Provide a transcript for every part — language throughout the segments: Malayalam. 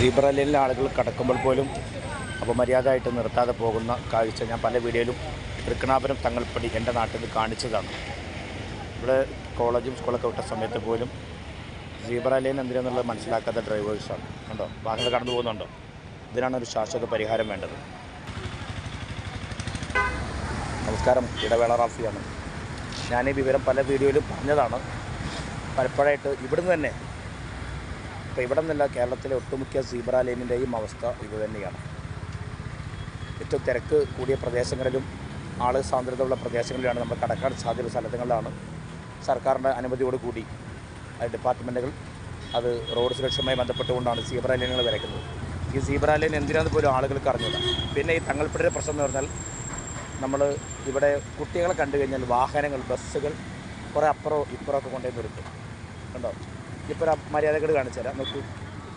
സീബ്ര ലൈനിലെ ആളുകൾ കടക്കുമ്പോൾ പോലും അപമര്യാദയായിട്ട് നിർത്താതെ പോകുന്ന കാഴ്ച ഞാൻ പല വീഡിയോയിലും തൃക്കണാപുരം തങ്ങൾപ്പടി എന്റെ നാട്ടിൽ നിന്ന് കാണിച്ചതാണ്. ഇവിടെ കോളേജും സ്കൂളൊക്കെ വിട്ട സമയത്ത് പോലും സീബ്ര ലൈൻ എന്തിനാന്നുള്ളത് മനസ്സിലാക്കാത്ത ഡ്രൈവേഴ്സാണ് ഉണ്ടോ? വാഹനങ്ങൾ കടന്നു പോകുന്നുണ്ടോ? ഇതിനാണ് ഒരു ശാശ്വത പരിഹാരം വേണ്ടത്. നമസ്കാരം. ഇടവേള റാഫിയാണ്. ഞാൻ ഈ വിവരം പല വീഡിയോയിലും പറഞ്ഞതാണ്. പലപ്പോഴായിട്ട് ഇവിടുന്ന് തന്നെ ഇപ്പോൾ ഇവിടെ നിന്നല്ല കേരളത്തിലെ ഒട്ടുമിക്ക സീബ്ര ലൈനിന്റെയും അവസ്ഥ ഇതുതന്നെയാണ് ഏറ്റവും തിരക്ക് കൂടിയ പ്രദേശങ്ങളിലും ആൾ സാന്ദ്രതയുള്ള പ്രദേശങ്ങളിലാണ് നമ്മൾ കടക്കാൻ സാധ്യത സ്ഥലങ്ങളിലാണ് സർക്കാരിന്റെ അനുമതിയോടുകൂടി ഡിപ്പാർട്ട്മെന്റുകൾ അത് റോഡ് സുരക്ഷയുമായി ബന്ധപ്പെട്ടുകൊണ്ടാണ് സീബ്ര ലൈനുകൾ വരയ്ക്കുന്നത്. ഈ സീബ്ര ലൈൻ എന്തിനാണെന്ന് പോലും ആളുകൾക്ക് അറിഞ്ഞില്ല പിന്നെ ഈ തങ്ങൾപ്പടിയുടെ പ്രശ്നം എന്ന് പറഞ്ഞാൽ നമ്മൾ ഇവിടെ കുട്ടികളെ കണ്ടു കഴിഞ്ഞാൽ വാഹനങ്ങൾ ബസ്സുകൾ കുറേ അപ്പുറവും ഇപ്പുറമൊക്കെ കൊണ്ടുപോയി നിർത്തും. കണ്ടോ? ഇപ്പോൾ ഒരു മര്യാദക്കെട്ട് കാണിച്ചു തരാം നോക്കൂ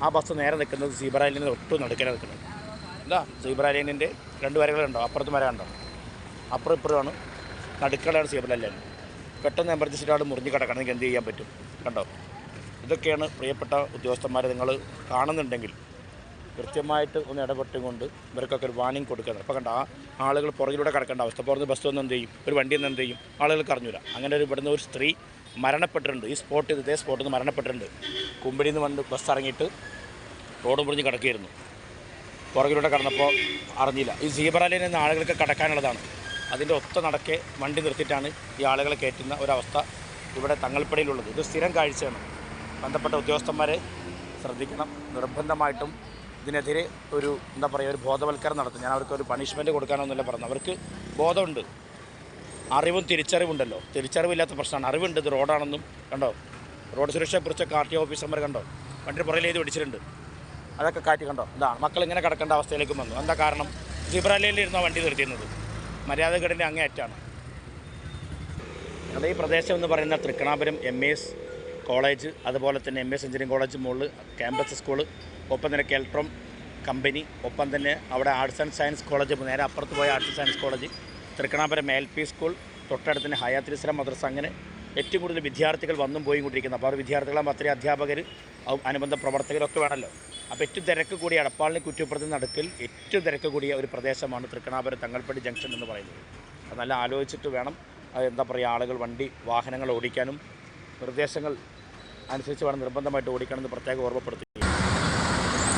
ആ ബസ് നേരെ നിൽക്കുന്നത് സീബ്ര ലൈനിന്റെ ഒട്ടും നടുക്കല നിൽക്കുന്നത്. എന്താ? സീബ്ര ലൈനിന്റെ രണ്ട് വരകളുണ്ടോ അപ്പുറത്ത് മരം ഉണ്ടോ അപ്പുറം ഇപ്പുറമാണ് നടുക്കളാണ് സീബ്ര ലൈൻ പെട്ടെന്ന് എമർജൻസി ഒരാൾ മുറിഞ്ഞ് കിടക്കണമെങ്കിൽ എന്ത് ചെയ്യാൻ പറ്റും? കണ്ടോ? ഇതൊക്കെയാണ് പ്രിയപ്പെട്ട ഉദ്യോഗസ്ഥന്മാരെ നിങ്ങൾ കാണുന്നുണ്ടെങ്കിൽ കൃത്യമായിട്ട് ഒന്ന് ഇടപെട്ടും കൊണ്ട് ഇവർക്കൊക്കെ ഒരു വാണിംഗ് കൊടുക്കുന്നത് അപ്പോൾ കണ്ട? ആ ആളുകൾ പുറകിലൂടെ കിടക്കേണ്ട അവസ്ഥ. പുറത്ത് ബസ് വന്ന് എന്ത് ചെയ്യും? ഒരു വണ്ടി ഒന്നും എന്ത് ചെയ്യും? ആളുകൾക്ക് അറിഞ്ഞൂല അങ്ങനെ ഒരു ഇവിടുന്ന് ഒരു സ്ത്രീ മരണപ്പെട്ടിട്ടുണ്ട്. ഈ സ്പോട്ട് ഇതേ സ്പോട്ടിൽ നിന്ന് മരണപ്പെട്ടിട്ടുണ്ട്. കുമ്പിടിയിൽ നിന്ന് വന്ന് ബസ് ഇറങ്ങിയിട്ട് റോഡ് മുറിഞ്ഞ് കിടക്കുകയായിരുന്നു. പുറകിലൂടെ കടന്നപ്പോൾ അറിഞ്ഞില്ല. ഈ സീബ്ര നിന്ന് ആളുകൾക്ക് കടക്കാനുള്ളതാണ്. അതിന്റെ ഒത്ത നടക്കെ വണ്ടി നിർത്തിയിട്ടാണ് ഈ ആളുകളെ കയറ്റുന്ന ഒരവസ്ഥ ഇവിടെ തങ്ങൾപ്പടിയിലുള്ളത് ഇത് സ്ഥിരം കാഴ്ചയാണ്. ബന്ധപ്പെട്ട ഉദ്യോഗസ്ഥന്മാരെ ശ്രദ്ധിക്കണം. നിർബന്ധമായിട്ടും ഇതിനെതിരെ ഒരു എന്താ പറയുക ഒരു ബോധവൽക്കരണം നടത്തും. ഞാൻ അവർക്ക് ഒരു പണിഷ്മെന്റ് കൊടുക്കാനൊന്നുമില്ല പറഞ്ഞു അവർക്ക് ബോധമുണ്ട്. അറിവും തിരിച്ചറിവുണ്ടല്ലോ. തിരിച്ചറിവില്ലാത്ത പ്രശ്നമാണ്. അറിവുണ്ട് ഇത് റോഡാണെന്നും കണ്ടോ? റോഡ് സുരക്ഷയെക്കുറിച്ചൊക്കെ ആർ ടി ഓഫീസർമാർ കണ്ടോ? വണ്ടി പുറകിൽ ചെയ്ത് പിടിച്ചിട്ടുണ്ട്. അതൊക്കെ കാറ്റി കണ്ടോ? ഇതാണ് മക്കൾ ഇങ്ങനെ കിടക്കേണ്ട അവസ്ഥയിലേക്കും വന്നു. എന്താ കാരണം? ജിബ്രാലയിലിരുന്നു വണ്ടി നിർത്തിയിരുന്നത്? മര്യാദകേടിന്റെ അങ്ങേയറ്റാണ് അത് ഈ പ്രദേശം എന്ന് പറയുന്ന തൃക്കണാപുരം എം എസ് കോളേജ് അതുപോലെ തന്നെ എം എസ് എഞ്ചിനീയറിംഗ് കോളേജ് മുകളിൽ ക്യാമ്പസ് സ്കൂൾ ഒപ്പം തന്നെ കെൽട്രോം കമ്പനി ഒപ്പം തന്നെ അവിടെ ആർട്സ് ആൻഡ് സയൻസ് കോളേജ് നേരെ അപ്പുറത്ത് പോയ arts and science college Thrikkanapuram L P school തൊട്ടടുത്തിന് തന്നെ ഹയാത്ത് ഇസ്ലാം മദ്രസ. അങ്ങനെ ഏറ്റവും കൂടുതൽ വിദ്യാർത്ഥികൾ വന്നും പോയി കൊണ്ടിരിക്കുന്നത് അപ്പോൾ അവർ വിദ്യാർത്ഥികളാകുമ്പോൾ അത്രയും അധ്യാപകർ അനുബന്ധ പ്രവർത്തകരൊക്കെ വേണമല്ലോ. അപ്പോൾ ഏറ്റവും തിരക്ക് കൂടിയ അടപ്പാളിന് കുറ്റപ്പെടുത്തി നടുക്കിൽ ഏറ്റവും തിരക്ക് കൂടിയ ഒരു പ്രദേശമാണ് തൃക്കണാപുരം തങ്ങൾപ്പടി ജംഗ്ഷൻ എന്ന് പറയുന്നത്. അത് നല്ല ആലോചിച്ചിട്ട് വേണം അത് എന്താ പറയുക ആളുകൾ വണ്ടി വാഹനങ്ങൾ ഓടിക്കാനും നിർദ്ദേശങ്ങൾ അനുസരിച്ച് വേണം നിർബന്ധമായിട്ട് ഓടിക്കണമെന്ന് പ്രത്യേകം ഓർമ്മപ്പെടുത്തി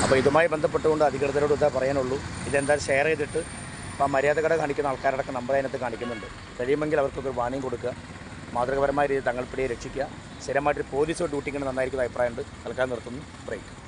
അപ്പോൾ ഇതുമായി ബന്ധപ്പെട്ടുകൊണ്ട് അധികൃതരോട് ഇതാ പറയാനുള്ളൂ. ഇതെന്തായാലും ഷെയർ ചെയ്തിട്ട് ഇപ്പോൾ മര്യാദകടെ കാണിക്കുന്ന ആൾക്കാരടക്കം നമ്പർ അതിനകത്ത് കാണിക്കുന്നുണ്ട്. കഴിയുമെങ്കിൽ അവർക്കൊക്കെ ഒരു വാണിംഗ് കൊടുക്കുക. മാതൃകപരമായ രീതിയിൽ തങ്ങൾപ്പിടിയെ രക്ഷിക്കുക. സ്ഥിരമായിട്ട് പോലീസ് ഡ്യൂട്ടിക്ക് നന്നായിരിക്കുന്ന അഭിപ്രായമുണ്ട്. തൽക്കാലം നിർത്തുന്നു. ബ്രേക്ക്.